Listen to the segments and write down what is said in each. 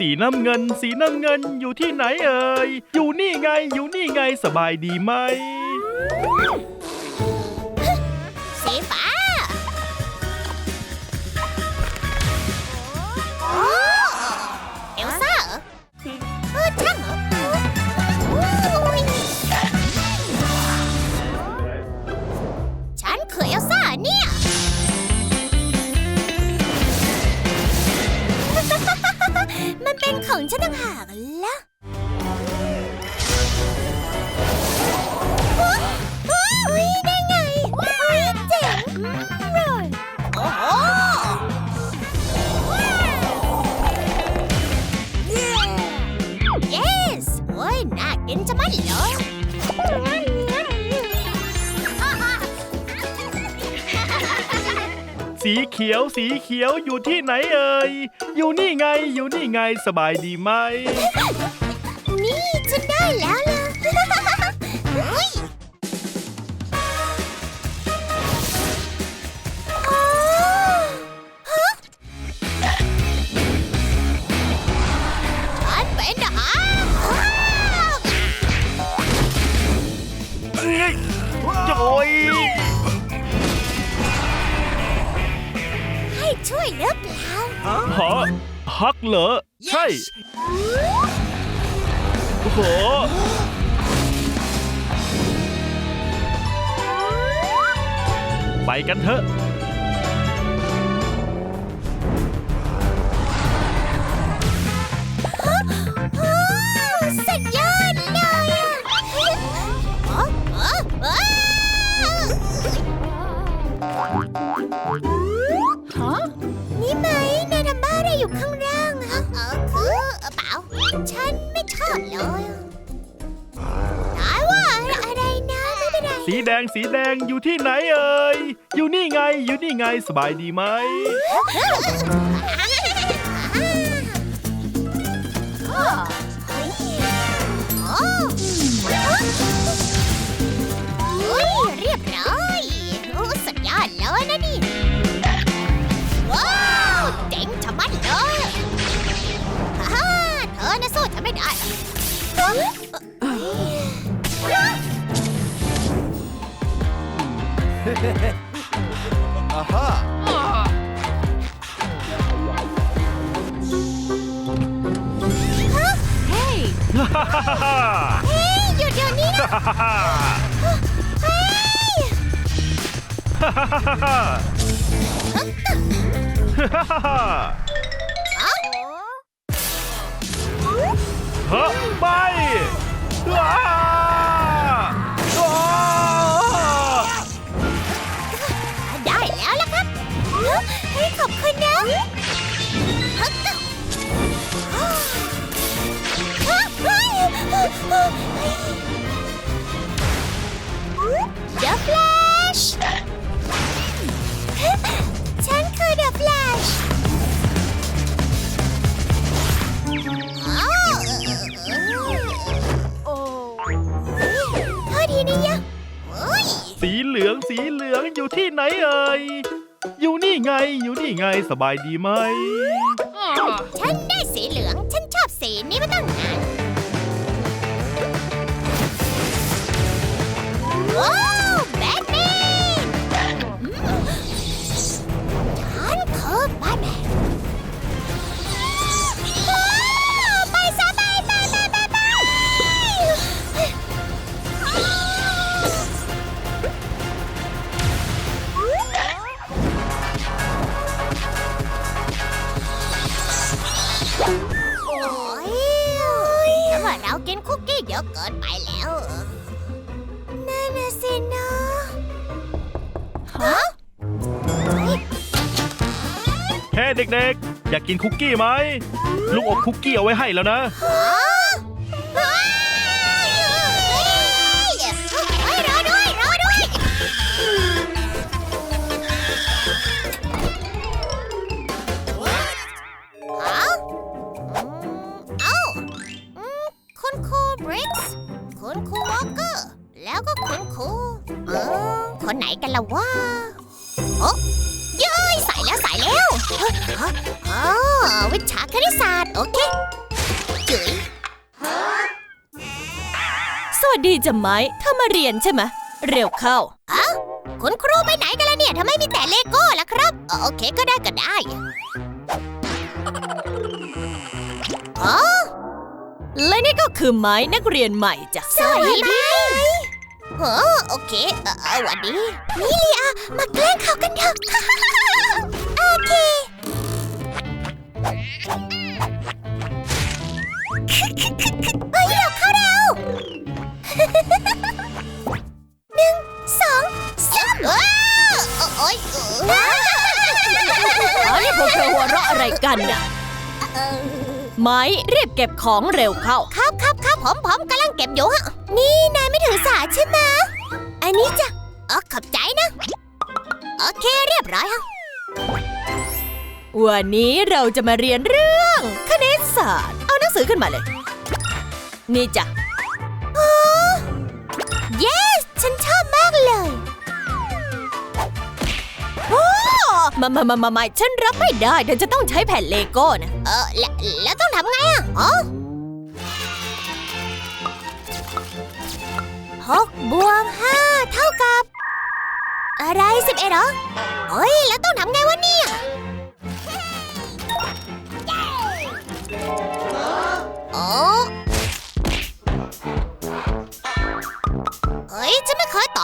สีน้ำเงิน สีน้ำเงินอยู่ที่ไหนเอ่ย อยู่นี่ไง อยู่นี่ไงสบายดีไหม สีเขียวสีเขียวอยู่ที่ไหนเอ่ย อยู่นี่ไงอยู่นี่ไงสบายดีไหม นี่ฉันได้แล้วเลย พักเหรอ ใช่ โอ้โห ไปกันเถอะ สีแดงสีแดงอยู่ที่ไหนเอ่ย อยู่นี่ไงอยู่นี่ไงสบายดีไหม เฮ้ไปว้าได้แล้วล่ะคฮับให้ขอบคุณนะ ไหนเอ่ย อยู่นี่ไง อยู่นี่ไง สบายดีไหม ฉัน กินคุกกี้เยอะเกินไปแล้วนั่นน่ะสินะฮะแค่เด็กๆ อยากกินคุกกี้ไหมลุงอบคุกกี้เอาไว้ให้แล้วนะ ดีจ้ะไม้เธอมาเรียนใช่ไหมเร็วเข้าเอ้าคุณครูไปไหนกันล่ะเนี่ยทำไมมีแต่เลโก้ล่ะครับ โอเคก็ได้ก็ได้อ๋อและนี่ก็คือไม้นักเรียนใหม่จ้ะสวัสดีไหมเออโอเคเออเออหวัดดีนี่ลีอามาแกล้งเขากันเถอะโอเค หนึ่งสองสามว้าวโอ๊ยเอออ๋อนี่พวกเธอหัวเราะอะไรกันน่ะเออไม้รีบเก็บของเร็วเข้า ครับครับครับผมผมกำลังเก็บอยู่ฮะ นี่นายไม่ถือสาใช่ไหมอันนี้จ้ะอ๋อขอบใจนะ โอเคเรียบร้อยฮะวันนี้เราจะมาเรียนเรื่อง คณิตศาสตร์ เอาหนังสือขึ้นมาเลย นี่จ้ะ เยส ฉันชอบมากเลยมามามามามาฉันรับไม่ได้เธอจะต้องใช้แผ่นเลโก้นะ เออแล้วแล้วต้องทำไงอะอ๋อหกบวกห้าเท่ากับ อะไรสิบเอ็ดเหรอเฮ้ย แล้วต้องทำไงวะเนี่ย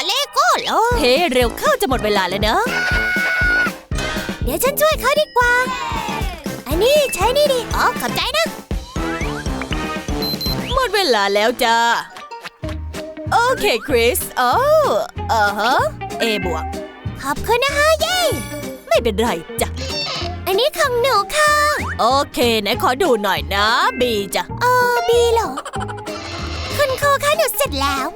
เคยต่อเลโก้เลยเฮ้เร็วเข้าจะหมดเวลาแล้วเนอะเดี๋ยวฉันช่วยเขาดีกว่า อันนี้ใช้นี่ดิ อ๋อ ขอบใจนะ หมดเวลาแล้วจ้า โอเคคริส โอ้เออฮะ เอบวก ขอบคุณนะคะเย้ไม่เป็นไรจ้ะ อันนี้ของหนูค่ะ โอเค ไหนขอดูหน่อยนะ บีจ้ะ เออ บีเหรอ คุณครูคะหนูเสร็จแล้ว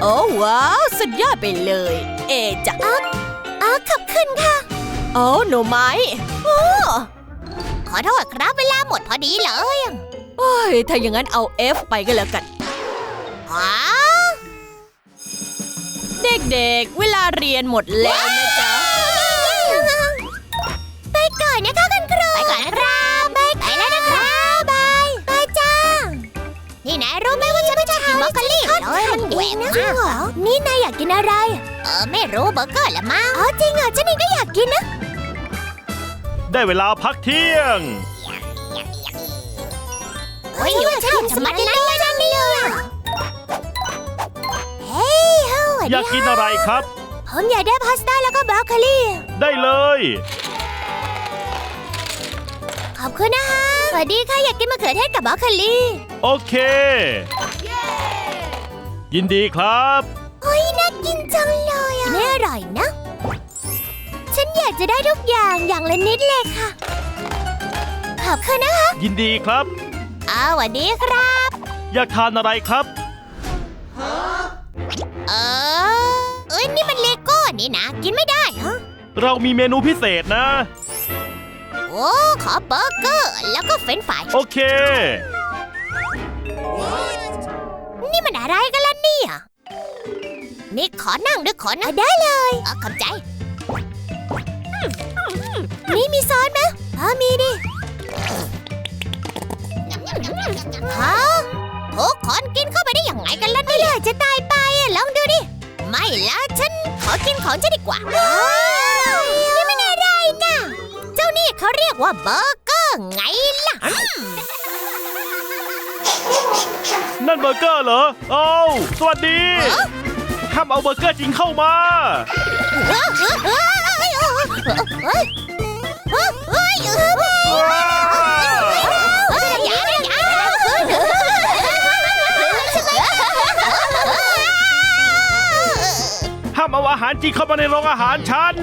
โอ้ว้าวสุดยอดไปเลย เอจ้ะอ๋อขอบคุณค่ะโอ้หนูไม้โอ้ขอโทษครับเวลาหมดพอดีเลยโอ้ยถ้าอย่างนั้นเอา F ไปก็แล้วกันอ๋อเด็กๆ เวลาเรียนหมดแล้วนะจ๊ะ ไปก่อนนะคะคุณครู ไปก่อนนะครับไปไปแล้วนะครับบายบายจ้า นี่นายรู้ไหมว่าฉันไม่ชอ บกินบรอกโคลีเลยมันแหวกมากเหรอนี่นายอยากกินอะไร เออไม่รู้เบอร์เกอร์ละมั้งอ๋อจริงเหรอฉันเองก็อยากกินนะ ได้เวลาพักเที่ยง โอ้ยอยู่ชอบสมัตินั้นเลยนะเนี่ยเฮ้ยเฮ้ยอยากกินอะไรครับ ผมอยากได้พาสต้าแล้วก็บรอกโคลีได้เลย ขอบคุณนะคะสวัสดีค่ะอยากกินมะเขือเทศกับบรอกโคลีโอเค ยินดีครับ เฮ้ยน่ากินจังเลยอะไม่อร่อยนะ ฉันอยากจะได้ทุกอย่างอย่างละนิดเลยค่ะ ขอบคุณนะคะยินดีครับ อ้าวสวัสดีครับ อยากทานอะไรครับ เออเอ้ยนี่มันเลโก้นี่นะ กินไม่ได้ฮะ เรามีเมนูพิเศษนะ โอ้ ขอเบอร์เกอร์ แล้วก็เฟรนช์ฟราย โอเค ขอนั่งด้วยขอนะได้เลยเออขอบใจ นี่มีซอสไหมอ๋อมีดิฮะทุกคนกินเข้าไปได้อย่างไงกันล่ะเนี่ยจะตายไปอะลองดูดิ ไม่ละฉันขอกินของฉันดีกว่านี่มันอะไรนะเจ้านี่เขาเรียกว่าเบอร์เกอร์ไงล่ะนั่นเบอร์เกอร์เหรอโอ้าวสวัสดี ห้ามเอาเบอร์เกอร์จริงเข้ามา ห้ามเอาอาหารจริงเข้ามาในโรงอาหารฉัน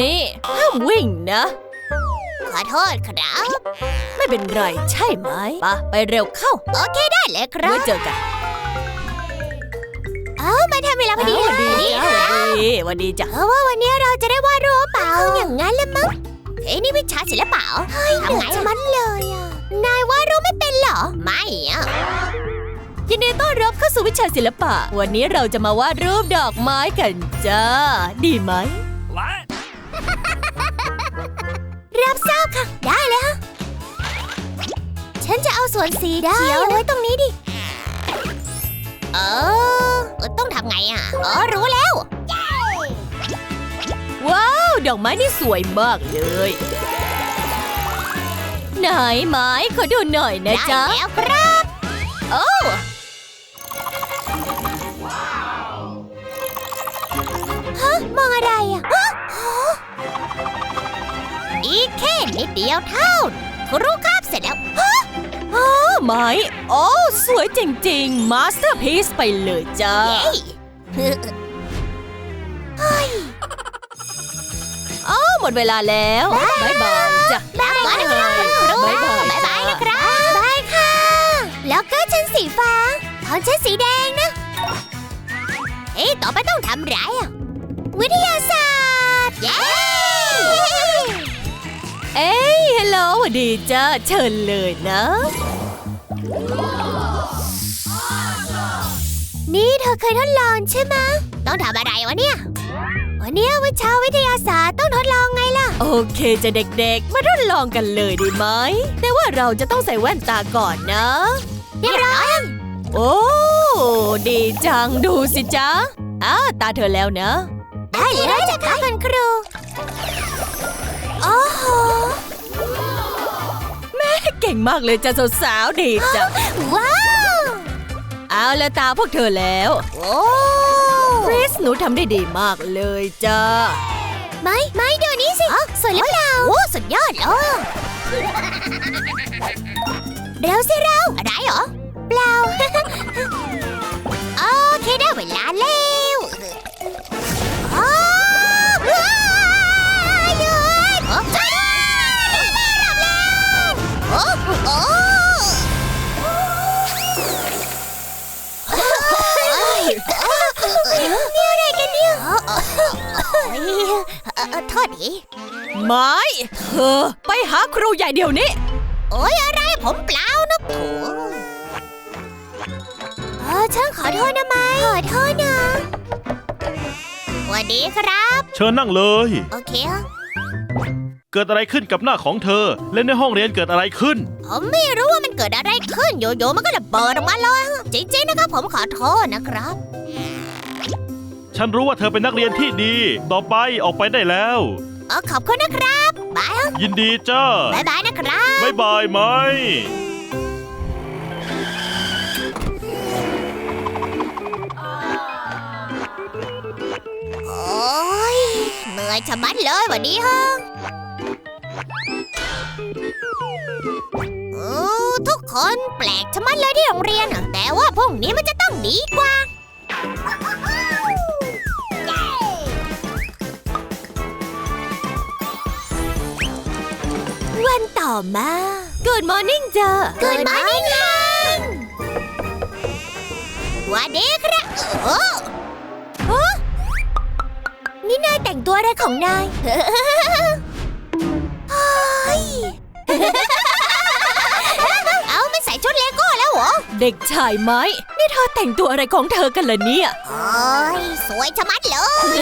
นี่ห้ามวิ่งนะ ขอโทษครับ ไม่เป็นไรใช่ไหมปะไปเร็วเข้า โอเคได้เลยครัไว้บ เจอกัน เอ้ามาทำเวลาพอดีสวัสดีนี่จ้ะค่ะสวัสดีสวัสดีจ้ะเพราะว่าวันนี้เราจะได้วาดรูปเปล่าอย่างนั้นละมั้งเฮ้ยนี่วิชาศิลปะเหรอทำไงมันเลยอะนายวาดรูปไม่เป็นเหรอ ไม่อะยินดีต้อนรับเข้าสู่วิชาศิลปะ วันนี้เราจะมาวาดรูปดอกไม้กันจ้าดีไหมรับทราบค่ะ ได้เลยฮะฉันจะเอาส่วนสีเขียวไว้ตรงนี้ดิ เออ ต้องทำไงอะอ๋อรู้แล้ว ว้าว ดอกไม้นี่สวยมากเลย ไหนไม้ขอดูหน่อยนะได้จ๊ะแล้วครับ โอ้ฮะมองอะไรอะฮะอีกแค่นิดเดียวเท่าครูครับเสร็จแล้วฮะ อ้าไม้โอ้สวยจริงๆ มาสเตอร์พีซไปเลยจ้าเย้อ้าหมดเวลาแล้วบายบายจ้ะลาก่อนนะครับคุณครูบ๊ายบายบ๊ายบายจ้ะนะครับบายค่ะ แล้วก็ฉันสีฟ้าตอนฉันสีแดงนะ เอ๊ะต่อไปต้องทำไรอะ วิทยาศาสตร์ เย้เอ้ยฮัลโหลสวัสดีจ้าเชิญเลยนะ นี่เธอเคยทดลองใช่ไหมต้องทำอะไรวะเนี่ย วันเนี้ยวิชาวิทยาศาสตร์ต้องทดลองไงล่ะ โอเคจะเด็กๆ มาทดลองกันเลยดีไหม แต่ว่าเราจะต้องใส่แว่นตาก่อนนะเรียบร้อยโอ้ ดีจังดูสิจ๊ะอ้าตาเธอแล้วนะ ได้เลยจ้ะค่ะคุณครูโอ้โหเก่งมากเลยจ้ะสาวๆดีจ้ะว้าว เอาละตาพวกเธอแล้ว โอ้คริสหนูทำได้ดีมากเลยจ้า ไม่ไม่เดี๋ยวนี้สิสวยหรือเปล่าโอ้สุดยอดเลยเร็วสิเราอะไรเหรอ เปล่า โอเคได้เวลาแล้ว อ ไปหาครูใหญ่เดี๋ยวนี้ โอ้ยอะไรผมเปล่านะโถเออช่างขอโทษนะไม้ขอโทษนะสวัสดีครับ เชิญนั่งเลย โอเคฮะเกิดอะไรขึ้นกับหน้าของเธอ และในห้องเรียนเกิดอะไรขึ้น ผมไม่รู้ว่ามันเกิดอะไรขึ้นโยๆมันก็ระเบิดออกมาเลยฮะจริงๆนะครับผมขอโทษนะครับ ฉันรู้ว่าเธอเป็นนักเรียนที่ดี ต่อไปออกไปได้แล้ว เออขอบคุณนะครับบายฮะยินดีจ้าบายบายนะครับ บ๊ายบายไหม โอ้ยเหนื่อยชะมัดเลยวันนี้ฮะโอ้ทุกคนแปลกชะมัดเลยที่โรงเรียนอะแต่ว่าพรุ่งนี้มันจะต้องดีกว่า มา Good morning จ้าเกิดมานี่ค่ะสวัสดีครับ โอ้ฮะนี่นายแต่งตัวอะไรของนายเฮ้ยเอามันใส่ชุดเลโก้แล้วเหรอ เด็กชายไม้ นี่เธอแต่งตัวอะไรของเธอกันล่ะเนี่ย โอ้ย สวยชะมัดเลย